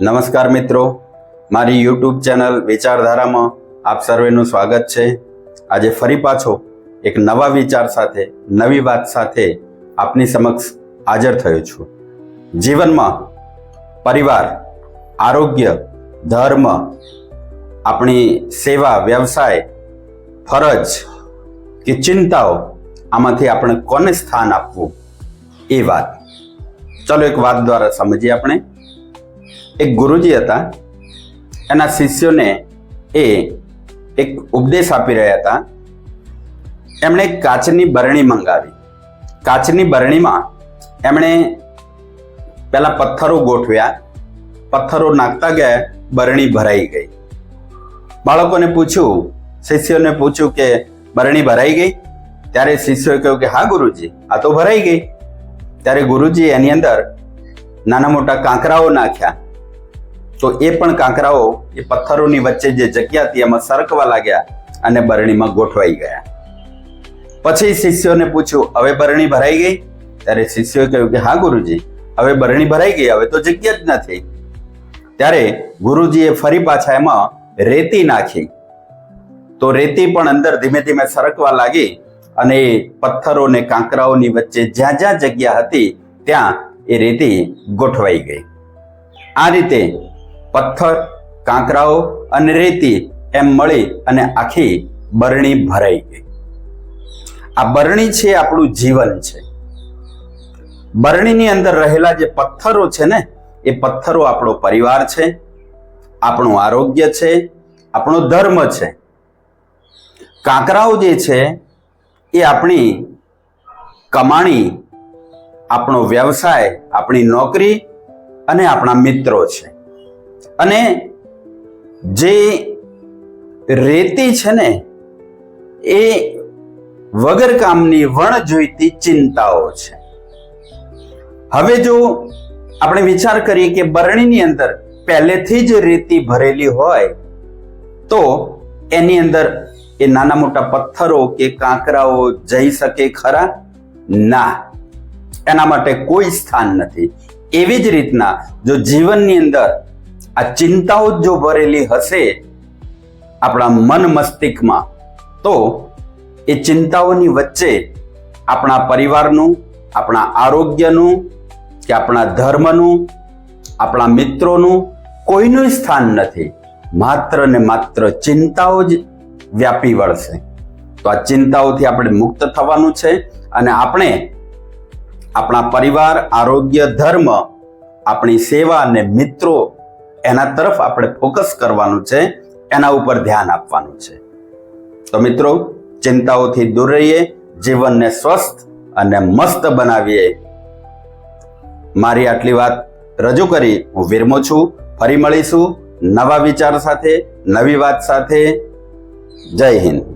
નમસ્કાર મિત્રો. મારી યુટ્યુબ ચેનલ વિચારધારામાં આપ સર્વેનું સ્વાગત છે. આજે ફરી પાછો એક નવા વિચાર સાથે, નવી વાત સાથે આપની સમક્ષ હાજર થયો છું. જીવનમાં પરિવાર, આરોગ્ય, ધર્મ, આપણી સેવા, વ્યવસાય, ફરજ કે ચિંતાઓ આમાંથી આપણે કોને સ્થાન આપવું એ વાત. ચલો એક વાત દ્વારા સમજીએ આપણે. એક ગુરુજી હતા. એના શિષ્યોને એ એક ઉપદેશ આપી રહ્યા હતા. એમણે કાચની બરણી મંગાવી. કાચની બરણીમાં એમણે પહેલાં પથ્થરો ગોઠવ્યા. પથ્થરો નાખતા ગયા, બરણી ભરાઈ ગઈ. બાળકોને પૂછ્યું, શિષ્યોને પૂછ્યું કે બરણી ભરાઈ ગઈ? ત્યારે શિષ્યોએ કહ્યું કે હા ગુરુજી, આ તો ભરાઈ ગઈ. ત્યારે ગુરુજી એની અંદર નાના મોટા કાંકરાઓ નાખ્યા. તો એ પણ કાંકરાઓ એ પથ્થરોની વચ્ચે જે જગ્યા હતી એમાં સરકવા લાગ્યા અને બરણીમાં ગોઠવાઈ ગયા. પછી શિષ્યોને પૂછ્યું, હવે બરણી ભરાઈ ગઈ? ત્યારે શિષ્યોએ કહ્યું કે, હા, ગુરુજી, હવે બરણી ભરાઈ ગઈ, હવે તો જગ્યા જ નથી. ત્યારે ગુરુજીએ ફરી પાછા એમાં રેતી નાખી. તો રેતી પણ અંદર ધીમે ધીમે સરકવા લાગી અને પથ્થરો ને કાંકરાઓની વચ્ચે જ્યાં જ્યાં જગ્યા હતી, ત્યાં એ રેતી ગોઠવાઈ ગઈ. આ રીતે પથ્થર, કાંકરાઓ અને રેતી એમ મળી અને આખી બરણી ભરાઈ ગઈ. આ બરણી છે આપણું જીવન છે. બરણીની અંદર રહેલા જે પથ્થરો છે ને, એ પથ્થરો આપણો પરિવાર છે, આપણું આરોગ્ય છે, આપણો ધર્મ છે. કાંકરાઓ જે છે, એ આપણી કમાણી, આપણો વ્યવસાય, આપણી નોકરી અને આપણા મિત્રો છે. અને જે રેતી છે ને, એ વગર કામની વણ જોઈતી ચિંતાઓ છે. હવે જો આપણે વિચાર કરીએ કે બરણીની અંદર પહેલેથી જ રેતી ભરેલી હોય, તો એની અંદર એ નાના મોટા પથ્થરો કે કાંકરાઓ જઈ શકે ખરા? ના. એના માટે કોઈ સ્થાન નથી. એવી જ રીતના જો જીવનની અંદર આ ચિંતાઓ જ ભરેલી હશે આપણા મન મસ્તિષ્કમાં, તો એ ચિંતાઓની વચ્ચે આપણા પરિવારનું, આપણા આરોગ્યનું, કે આપણા ધર્મનું, આપણા મિત્રોનું કોઈનું સ્થાન નથી. માત્ર ને માત્ર ચિંતાઓ જ વ્યાપી વળશે. તો આ ચિંતાઓથી આપણે મુક્ત થવાનું છે અને આપણે આપણા પરિવાર, આરોગ્ય, ધર્મ, આપણી સેવા અને મિત્રો એના તરફ આપણે ફોકસ કરવાનું છે, એના ઉપર ધ્યાન આપવાનું છે. તો મિત્રો, ચિંતાઓથી દૂર રહીએ, જીવનને સ્વસ્થ અને મસ્ત બનાવીએ. મારી આટલી વાત રજૂ કરી, હું વિરમો છું, ફરી મળીશું નવા વિચાર સાથે, નવી વાત સાથે. જય હિન્દ.